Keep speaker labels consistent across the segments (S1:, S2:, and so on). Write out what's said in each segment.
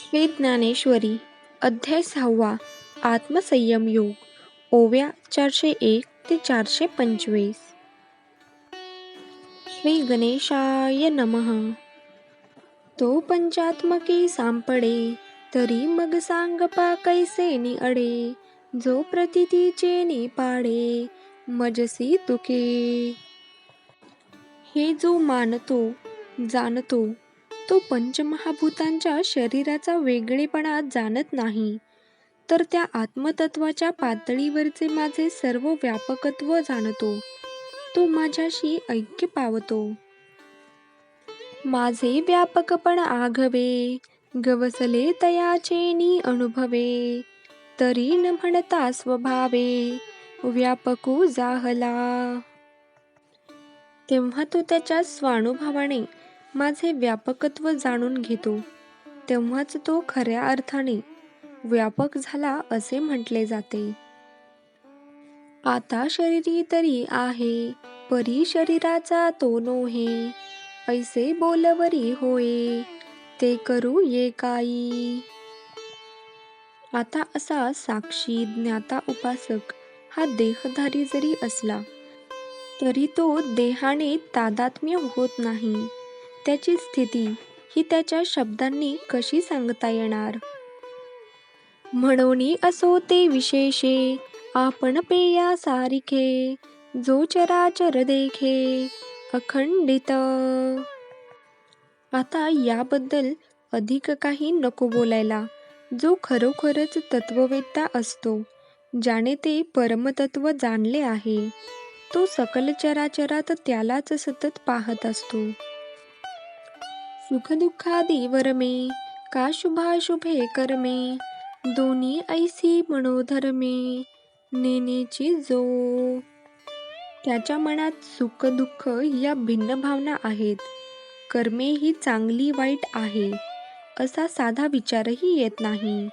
S1: श्री ज्ञानेश्वरी अध्याय सहावा आत्मसंयम योग ओव्या चारशे एक ते चारशे पंचवीस. श्री गणेशाय नमः. तो पंचात्मके सांपडे तरी मग सांग पा कैसे नि अडे जो प्रतितीचे नि पाडे मजसी तुके हे जो मानतो जाणतो तो पंचमहाभूतांच्या शरीराचा वेगळेपणा जाणत नाही. तर त्या आत्मतत्वाच्या पातळीवरचे माझे सर्व व्यापकत्व जाणतो. तो माझ्याशी ऐक्य पावतो. माझे व्यापकपण आघवे गवसले तयाचे अनुभवे. तरी न म्हणता स्वभावे व्यापकू जाहला. तेव्हा तो त्याच्या स्वानुभवाने माझे व्यापकत्व जाणून घेतो. तेव्हाच तो खऱ्या अर्थाने व्यापक झाला असे म्हटले जाते. आता शरीरी तरी आहे परी शरीराचा तो नोहे. ऐसे बोलवरी होय ते करू ये काई आता असा साक्षी ज्ञाता उपासक हा देहधारी जरी असला तरी तो देहाने तादात्म्य होत नाही. त्याची स्थिती ही त्याच्या शब्दांनी कशी सांगता येणार? म्हणून असो ते विशेषे आपण पेया सारिखे जो चराचर देखे अखंडित. आता याबद्दल अधिक काही नको बोलायला. जो खरोखरच तत्ववेत्ता असतो ज्याने ते परमतत्व जाणले आहे तो सकल चराचरात त्यालाच सतत पाहत असतो. सुखदुःखादी वरमे का शुभाशुभे कर्मे दोन्ही ऐसी मनोधर्मे नेनेची जो. त्याच्या मनात सुख दुःख या भिन्न भावना आहेत. कर्मे ही चांगली वाईट आहे असा साधा विचारही येत नाही.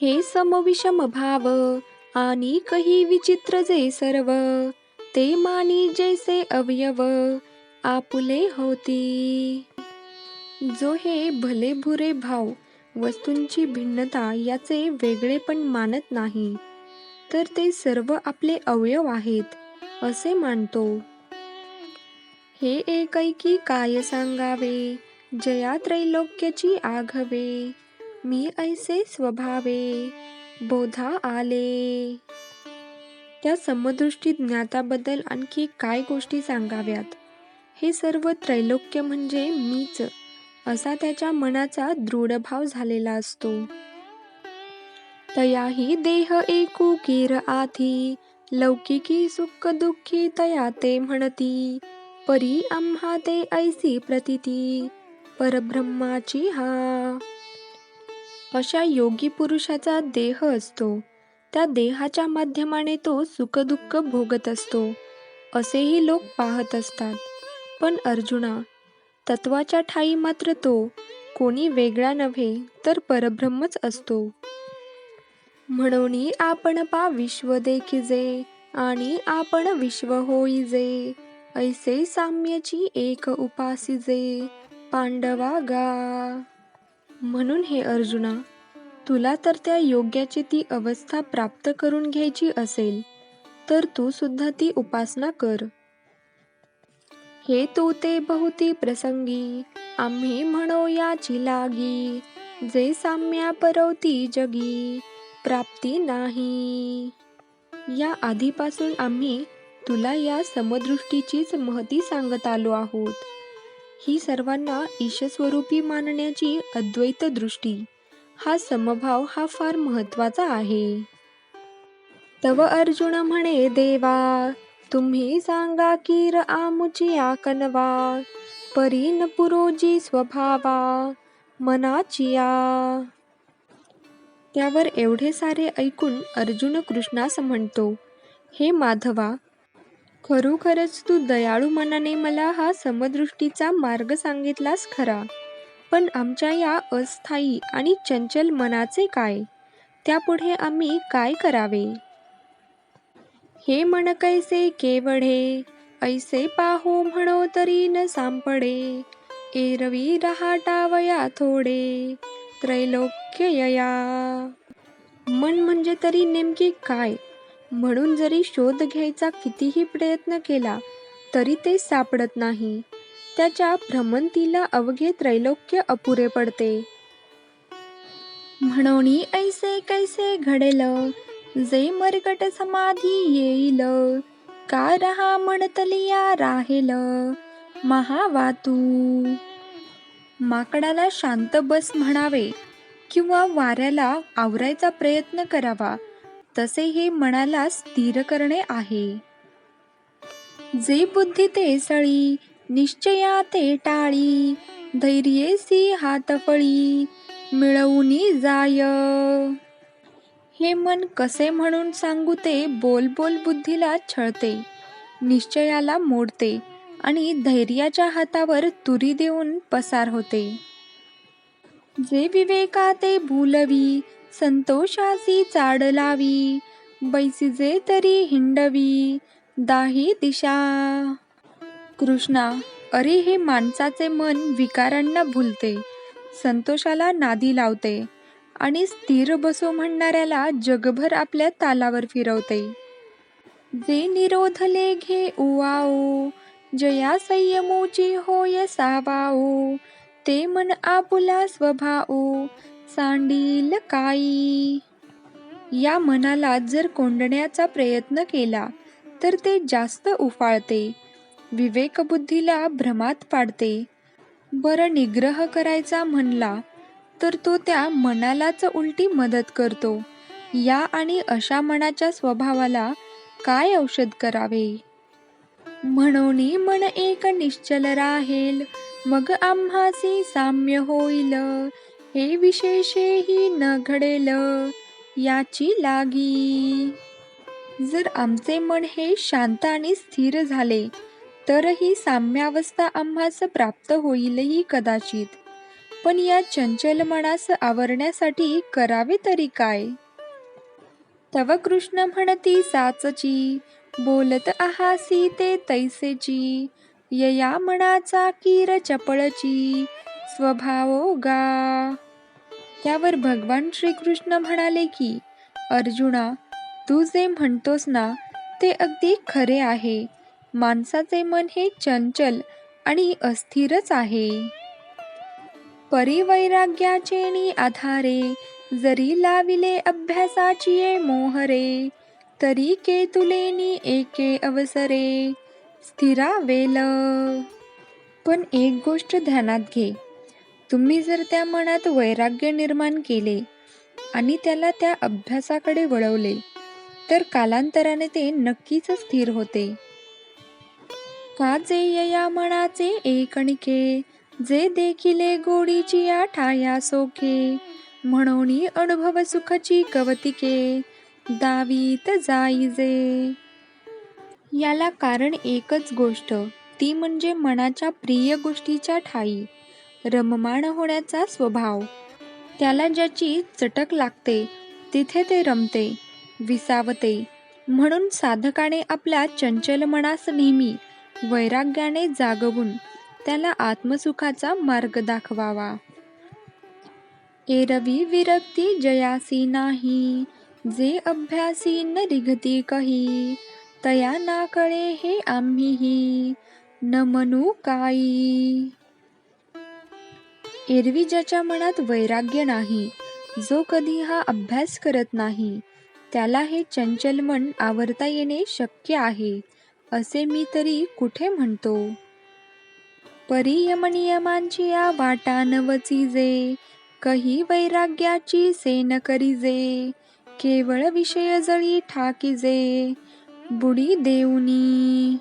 S1: हे समविषम भाव आणि कही विचित्र जे सर्व ते मानी जैसे अवयव आपुले होती. जो हे भले भुरे भाव वस्तूंची भिन्नता याचे वेगळेपण मानत नाही तर ते सर्व आपले अवयव आहेत असे मानतो. हे एकैकी काय सांगावे? जया त्रैलोक्याची आघवे मी ऐसे स्वभावे बोधा आले. त्या समदृष्टी ज्ञाताबद्दल आणखी काय गोष्टी सांगाव्यात? हे सर्व त्रैलोक्य म्हणजे मीच असा त्याच्या मनाचा दृढभाव झालेला असतो. तयाही देह एकू कीर आधी लौकिकी सुख दुःखी तया ते म्हणती. परी आम्हा ते ऐसी प्रतिती परब्रह्माची हा. अशा योगी पुरुषाचा देह असतो. त्या देहाच्या माध्यमाने तो सुखदुःख भोगत असतो. असेही लोक पाहत असतात. पण अर्जुना तत्वाच्या ठाई मात्र तो कोणी वेगळा नव्हे तर परब्रह्मच असतो. म्हणून आपण पा विश्व देखिजे आणि आपण विश्व होईजे ऐसे साम्यची एक उपासिजे पांडवा गा. म्हणून हे अर्जुना तुला तर त्या योग्याची ती अवस्था प्राप्त करून घ्यायची असेल तर तू सुद्धा ती उपासना कर. हे तू ते बहुती प्रसंगी. आम्ही म्हणो याची लागी. जे साम्या परवती जगी. प्राप्ती नाही. या आधीपासून आम्ही तुला या समदृष्टीचीच महती सांगत आलो आहोत. ही सर्वांना ईशस्वरूपी मानण्याची अद्वैत दृष्टी. हा समभाव हा फार महत्त्वाचा आहे. तव अर्जुन म्हणे देवा तुम्ही सांगा कीर आमुची आकनवा परीन पुरोजी स्वभावा मनाचिया त्यावर एवढे सारे ऐकून अर्जुन कृष्णास म्हणतो हे माधवा खरोखरच तू दयाळू मनाने मला हा समदृष्टीचा मार्ग सांगितलास खरा. पण आमच्या या अस्थायी आणि चंचल मनाचे काय? त्यापुढे आम्ही काय करावे? हे मन कैसे केवढे? ऐसे पाहो म्हणो तरी न सांपडे. एरवी रहाटावया थोडे. त्रैलोक्य यया. मन म्हणजे तरी नेमकी काय? म्हणून जरी शोध घ्यायचा कितीही प्रयत्न केला तरी ते सापडत नाही. त्याच्या भ्रमंतीला अवघे त्रैलोक्य अपुरे पडते. म्हणून ऐसे कैसे घडेल? जे मरकट समाधी येईल का रहा म्हणतलिया राहेल? महावातू माकडाला शांत बस म्हणावे किंवा वाऱ्याला आवरायचा प्रयत्न करावा तसे हे मनाला स्थिर करणे आहे. जे बुद्धी ते सळी निश्चया ते टाळी धैर्येसी हातफळी मिळवूनी जाय. हे मन कसे म्हणून सांगू ते बोल बोल बुद्धीला छळते निश्चयाला मोडते आणि धैर्याच्या हातावर तुरी देऊन पसार होते. जे विवेका ते भूलवी संतोषासी चाड लावी बैसिजे तरी हिंडवी दाही दिशा. कृष्णा अरे हे माणसाचे मन विकारांना भुलते संतोषाला नादी लावते आणि स्थिर बसो म्हणणाऱ्याला जगभर आपल्या तालावर फिरवते. जे निरोधले घे उवाओ जया संयमोची होय सावाओ ते मन आपुला स्वभाओ सांडील काई. या मनाला जर कोंडण्याचा प्रयत्न केला तर ते जास्त उफाळते विवेकबुद्धीला भ्रमात पाडते. बरं निग्रह करायचा म्हणला तर तो त्या मनालाच उलटी मदत करतो. या आणि अशा मनाच्या स्वभावाला काय औषध करावे? म्हणून मन एक निश्चल राहेल मग आम्हासी साम्य होईल. हे विशेषही न घडेल याची लागी. जर आमचे मन हे शांत आणि स्थिर झाले तरही साम्यावस्था आम्हास प्राप्त होईलही कदाचित. पण या चंचल मनास आवरण्यासाठी करावे तरी काय? तव कृष्ण म्हणती साचची. बोलत आहासी ते तैसेची. यया मनाचा कीर चपळची. स्वभावो गा त्यावर भगवान श्रीकृष्ण म्हणाले की अर्जुना तू जे म्हणतोस ना ते अगदी खरे आहे. माणसाचे मन हे चंचल आणि अस्थिरच आहे. परिवैराग्याचे आधारे जरी लाविले अभ्यासाची मोहरे तरी केतुलेनी एके अवसरे. स्थिरावेल. पण एक गोष्ट ध्यानात घे. तुम्ही जर त्या मनात वैराग्य निर्माण केले आणि त्याला त्या अभ्यासाकडे वळवले तर कालांतराने ते नक्कीच स्थिर होते. का जे या मनाचे एकणिके जे देखिले गोडीची या ठाया सोखे म्हणून अनुभव सुखची कवतिके दावीत जाईजे याला कारण एकच गोष्ट ती म्हणजे मनाच्या प्रिय गोष्टीच्या ठाई रममाण होण्याचा स्वभाव. त्याला ज्याची चटक लागते तिथे ते रमते विसावते म्हणून साधकाने आपल्या चंचल मनास नेहमी वैराग्याने जागवून त्याला आत्मसुखाचा मार्ग दाखवावा. एरवी विरक्ती जयासी नाही जे अभ्यासी न रिघती कही तया ना कळे हे आम्हीही न म्हणू काही. एरवी ज्याच्या मनात वैराग्य नाही जो कधी हा अभ्यास करत नाही त्याला हे चंचल मन आवरता येणे शक्य आहे असे मी तरी कुठे म्हणतो? परियमनियमांची या वाटा नवचिजे कही वैराग्याची सेन करीजे केवळ विषय जळी ठाकीजे बुडी देऊनी.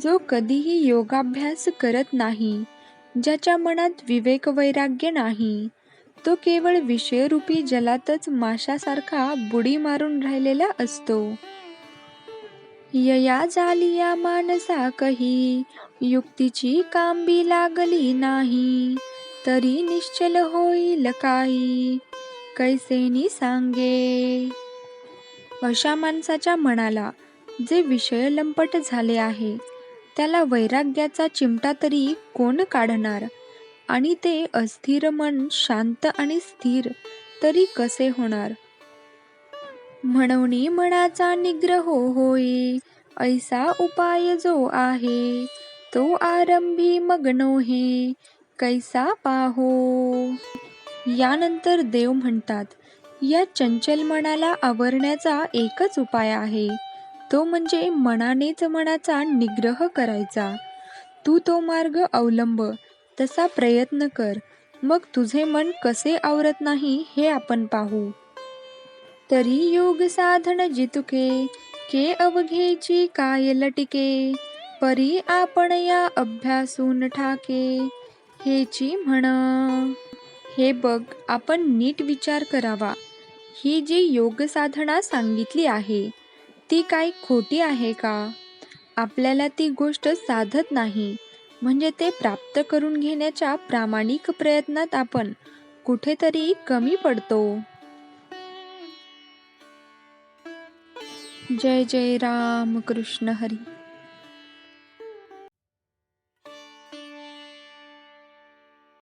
S1: जो कधीही योगाभ्यास करत नाही ज्याच्या मनात विवेक वैराग्य नाही तो केवळ विषयरूपी जलातच माशासारखा बुडी मारून राहिलेला असतो. यया झालिया माणसा कही. युक्तीची कांबी लागली नाही. तरी निश्चल होईल काही. कैसेनी सांगे. अशा माणसाच्या मनाला जे विषय लंपट झाले आहे त्याला वैराग्याचा चिमटा तरी कोण काढणार? आणि ते अस्थिर मन शांत आणि स्थिर तरी कसे होणार? म्हणवणी मनाचा निग्रह होई. ऐसा उपाय जो आहे तो आरंभी मग नोहे. कैसा पाहो. यानंतर देव म्हणतात या चंचल मनाला आवरण्याचा एकच उपाय आहे. तो म्हणजे मनानेच मनाचा निग्रह करायचा. तू तो मार्ग अवलंब तसा प्रयत्न कर. मग तुझे मन कसे आवरत नाही हे आपण पाहू. तरी योग साधन जितुके के अवघेची काय लटिके परी आपण या अभ्यासून ठाके हेची म्हण. हे बघ आपण नीट विचार करावा. ही जी योग साधना सांगितली आहे ती काय खोटी आहे का? आपल्याला ती गोष्ट साधत नाही म्हणजे ते प्राप्त करून घेण्याच्या प्रामाणिक प्रयत्नात आपण कुठेतरी कमी पडतो. जय जय राम कृष्ण हरी।